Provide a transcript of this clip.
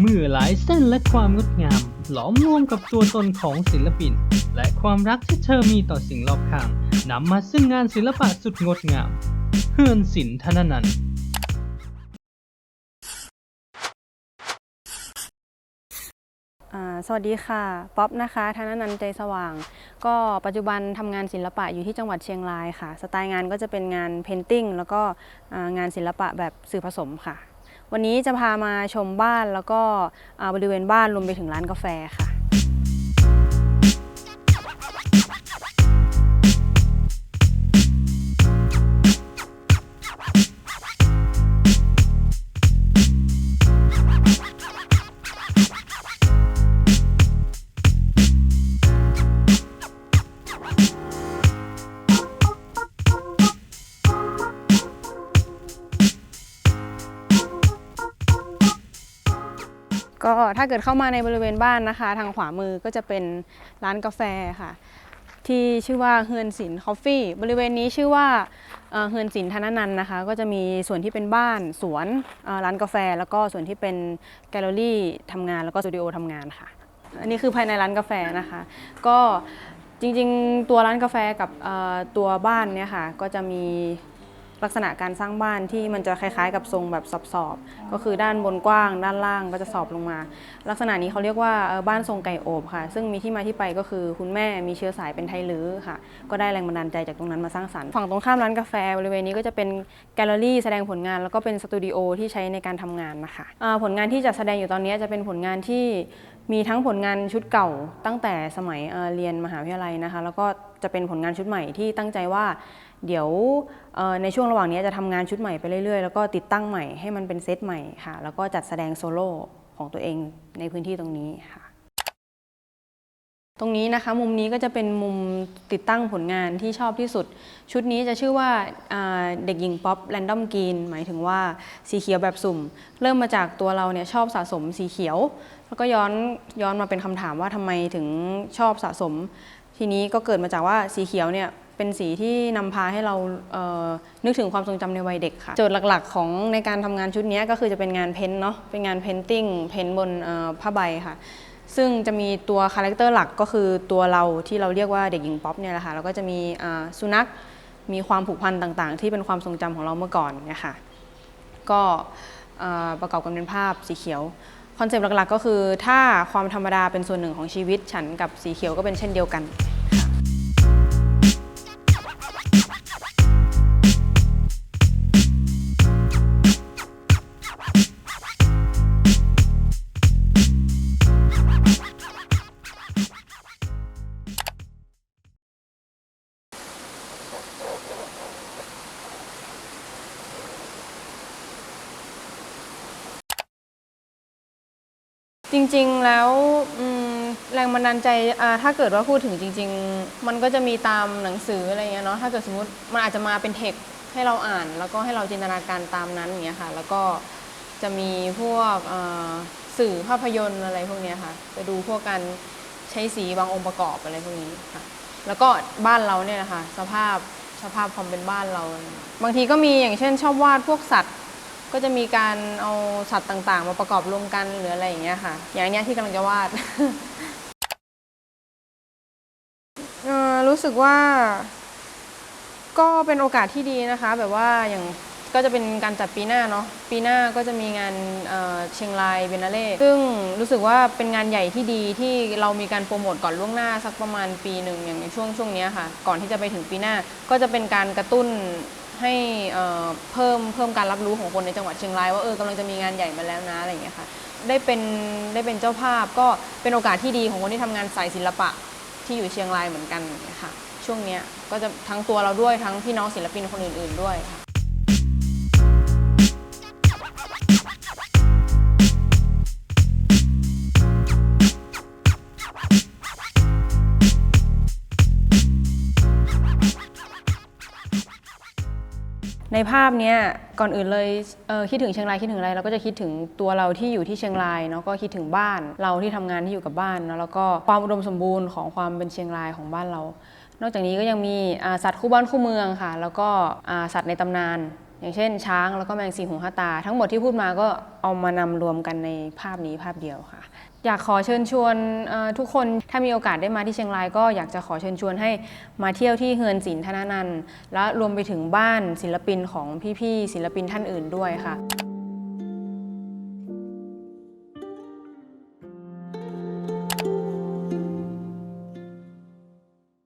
เมื่อหลายเส้นและความงดงาม หลอมรวมกับตัวตนของศิลปิน และความรักที่เธอมีต่อสิ่งรอบข้างนำมาซึ่งงานศิลปะสุดงดงาม เฮือนศิลป์ธนนันท์สวัสดีค่ะ ป๊อปนะคะธนนันใจสว่าง ก็ปัจจุบันทำงานศิลปะอยู่ที่จังหวัดเชียงรายค่ะ สไตล์งานก็จะเป็นงานเพนติ้งแล้วก็งานศิลปะแบบสื่อผสมค่ะ วันนี้จะพามาชมบ้านแล้วก็บริเวณบ้านรวมไปถึงร้านกาแฟค่ะ ก็ถ้าเกิดเข้ามาในบริเวณบ้านนะคะ ทางขวามือก็จะเป็นร้านกาแฟค่ะ ที่ชื่อว่าเฮือนศิลป์คอฟฟี่ บริเวณนี้ชื่อว่าเฮือนศิลป์ธนนันนะคะ ก็จะมีส่วนที่เป็นบ้านสวนร้านกาแฟ แล้วก็ส่วนที่เป็นแกลเลอรี่ทำงานแล้วก็สตูดิโอทำงานค่ะ อันนี้คือภายในร้านกาแฟนะคะ ก็จริงๆ ตัวร้านกาแฟกับตัวบ้านเนี่ยค่ะ ก็จะมี ลักษณะการสร้างบ้านที่มันจะคล้ายๆ กับทรงแบบสอบๆก็คือด้านบนกว้าง ด้านล่างก็จะสอบลงมา ลักษณะนี้เขาเรียกว่าบ้านทรงไก่โอบค่ะ ซึ่งมีที่มาที่ไปก็คือคุณแม่มีเชื้อสายเป็นไทยลื้อค่ะ ก็ได้แรงบันดาลใจจากตรงนั้นมาสร้างสรรค์ฝั่งตรงข้ามร้านกาแฟบริเวณนี้ก็จะเป็นแกลเลอรี่แสดงผลงานแล้วก็เป็นสตูดิโอที่ใช้ในการทำงานนะคะผลงานที่จะแสดงอยู่ตอนนี้จะเป็นผลงานที่มีทั้งผลงานชุดเก่าตั้งแต่สมัยเเรียนมหาวิทยาลัยนะคะ แล้วก็จะเป็นผลงานชุดใหม่ที่ตั้งใจว่า เดี๋ยวในช่วงระหว่างนี้จะทำงานชุดใหม่ไปเรื่อยๆ แล้วก็ติดตั้งใหม่ให้มันเป็นเซตใหม่ค่ะ แล้วก็จัดแสดงโซโล่ของตัวเองในพื้นที่ตรงนี้ค่ะ ตรงนี้นะคะมุมนี้ก็จะเป็นมุมติดตั้งผลงานที่ชอบที่สุด ชุดนี้จะชื่อว่าอ่าเด็กหญิงป๊อปแรนดอมกรีนหมายถึงว่าสีเขียวแบบสุ่ม เริ่มมาจากตัวเราเนี่ยชอบสะสมสีเขียว แล้วก็ย้อนย้อนมาเป็นคำถามว่าทำไมถึงชอบสะสม ทีนี้ก็เกิดมาจากว่าสีเขียวเนี่ย เป็นสีที่นำพาให้เราเนึกถึงความทรงจำในวัยเด็กค่ะโจทย์หลักๆ ของในการทำงานชุดนี้ก็คือจะเป็นงานเพ้นท์เนาะเป็นงานเพนติ้งเพ้นท์บนผ้าใบค่ะซึ่งจะมีตัวคาแรคเตอร์หลักก็คือตัวเราที่เราเรียกว่าเด็กหญิงป๊อปเนี่ยแหละค่ะแล้วก็จะมีสุนัขมีความผูกพันต่างๆ ที่เป็นความทรงจำของเราเมื่อก่อนเนี่ยค่ะก็ประกอบกันเป็นภาพสีเขียวคอนเซปต์หลักๆ ก็คือถ้าความธรรมดาเป็นส่วนหนึ่งของชีวิตฉันกับสีเขียวก็เป็นเช่นเดียวกัน จริงๆแล้วแรงบันดาลใจถ้าเกิดว่าพูดถึงจริง ๆ มันก็จะมีตามหนังสืออะไรเงี้ยเนาะถ้าเกิดสมมติมันอาจจะมาเป็นเทคให้เราอ่าน แล้วก็ให้เราจินตนาการตามนั้นอย่างเงี้ยค่ะ แล้วก็จะมีพวกสื่อภาพยนตร์อะไรพวกเนี้ยค่ะจะดูพวกการใช้สีบางองค์ประกอบอะไรพวกนี้ค่ะ แล้วก็บ้านเราเนี่ยนะคะสภาพสภาพความเป็นบ้านเรา บางทีก็มีอย่างเช่น ชอบวาดพวกสัตว์ ก็จะมีการเอาสัตว์ต่างๆ มาประกอบรวมกันหรืออะไรอย่างเงี้ยค่ะ อย่างเงี้ยที่กำลังจะวาดรู้สึกว่าก็เป็นโอกาสที่ดีนะคะ แบบว่าอย่างก็จะเป็นการจัดปีหน้าเนาะปีหน้าก็จะมีงานเเชียงรายเบนาเล่ซึ่งรู้สึกว่าเป็นงานใหญ่ที่ดีที่เรามีการโปรโมทก่อนล่วงหน้าสักประมาณปีหนึ่งอย่างในช่วงช่วงเนี้ยค่ะ ก่อนที่จะไปถึงปีหน้าก็จะเป็นการกระตุ้น ให้เพิ่มเพิ่มการรับรู้ของคนในจังหวัดเชียงรายว่าเออกำลังจะมีงานใหญ่มาแล้วนะอะไรอย่างเงี้ยค่ะได้เป็นได้เป็นเจ้าภาพก็เป็นโอกาสที่ดีของคนที่ทำงานสายศิลปะที่อยู่เชียงรายเหมือนกันนะคะช่วงเนี้ยก็จะทั้งตัวเราด้วยทั้งพี่น้องศิลปินคนอื่น ๆด้วยค่ะ ในภาพเนี้ยก่อนอื่นเลยเคิดถึงเชียงรายคิดถึงอะไรเราก็จะคิดถึงตัวเราที่อยู่ที่เชียงรายเนาะก็คิดถึงบ้านเราที่ทำงานที่อยู่กับบ้านเนาะแล้วก็ความอุดมสมบูรณ์ของความเป็นเชียงรายของบ้านเรา นอกจากนี้ก็ยังมีสัตว์คู่บ้านคู่เมืองค่ะ แล้วก็สัตว์ในตำนาน อย่างเช่น ช้างแล้วก็แมงสีหูห้าตา ทั้งหมดที่พูดมาก็เอามานำรวมกันในภาพนี้ภาพเดียวค่ะ อยากขอเชิญชวนทุกคนถ้ามีโอกาสได้มาที่เชียงรายก็อยากจะขอเชิญชวนให้มาเที่ยวที่เฮือนศิลป์ธนานันและรวมไปถึงบ้านศิลปินของพี่ๆศิลปินท่านอื่นด้วยค่ะ